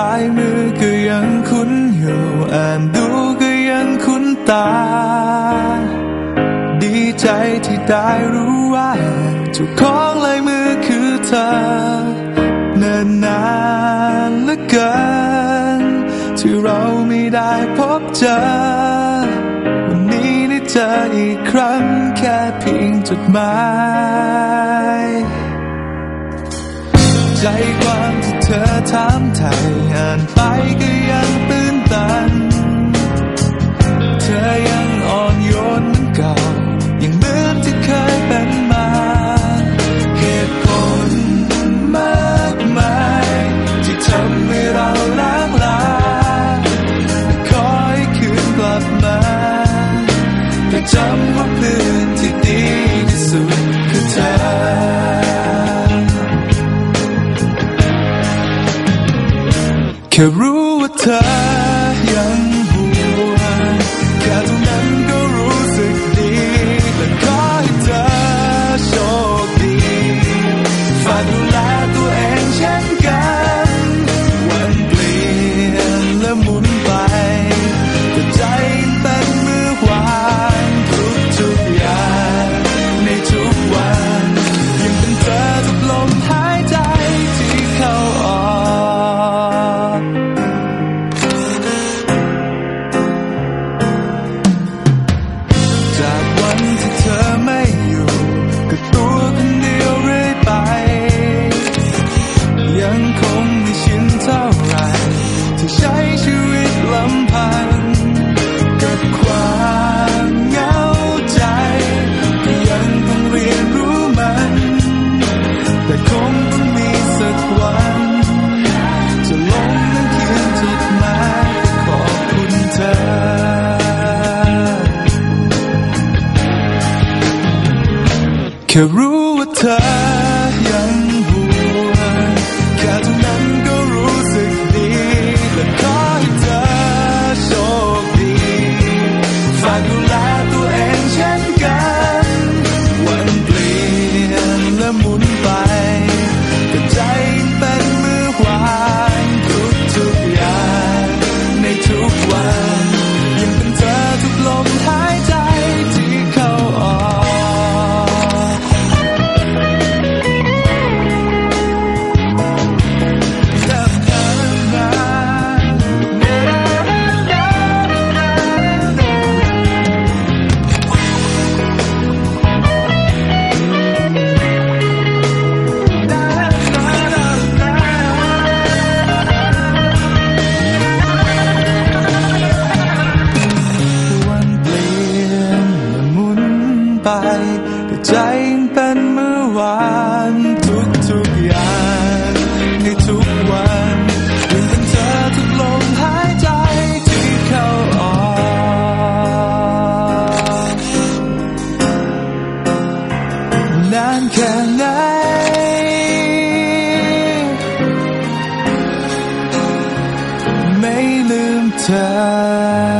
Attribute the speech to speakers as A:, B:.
A: ลายมือก็ยังคุ้นอยู่อ่านดูก็ยังคุ้นตา ดีใจที่ได้รู้ว่าจุาของลายมือคือเธอเนิ่นนานเหลือเกิน ที่เราไม่ได้พบเจอ วันนี้ได้เจออีกครั้งแค่เพียงจดหมาย ใจความที่เธอถามไทยอ่านไปก็ยังตื่นตัน เธอยังอ่อนโยนเหมือนเก่า ยังเหมือนที่เคยเป็นมา เหตุผลมากมายที่ทำให้เราล้างลาขอให้คืนกลับมาแต่จำว่าเพื่อ แค่รู้ว่าเธอ ใช้ชีวิตลำพังกับความเหงาใจที่ยังต้องเรียนรู้มัน แต่คงต้องมีสักวัน จะลงนั่งเขียนจดหมายขอบคุณเธอแค่รู้ว่าเธอ ไปแต่ใจยังเป็นเมื่อวานทุกทุกๆอย่างในทุกวันยังเป็นเธอทุกลมหายใจที่เข้าออกนานแค่ไหนไม่ลืมเธอ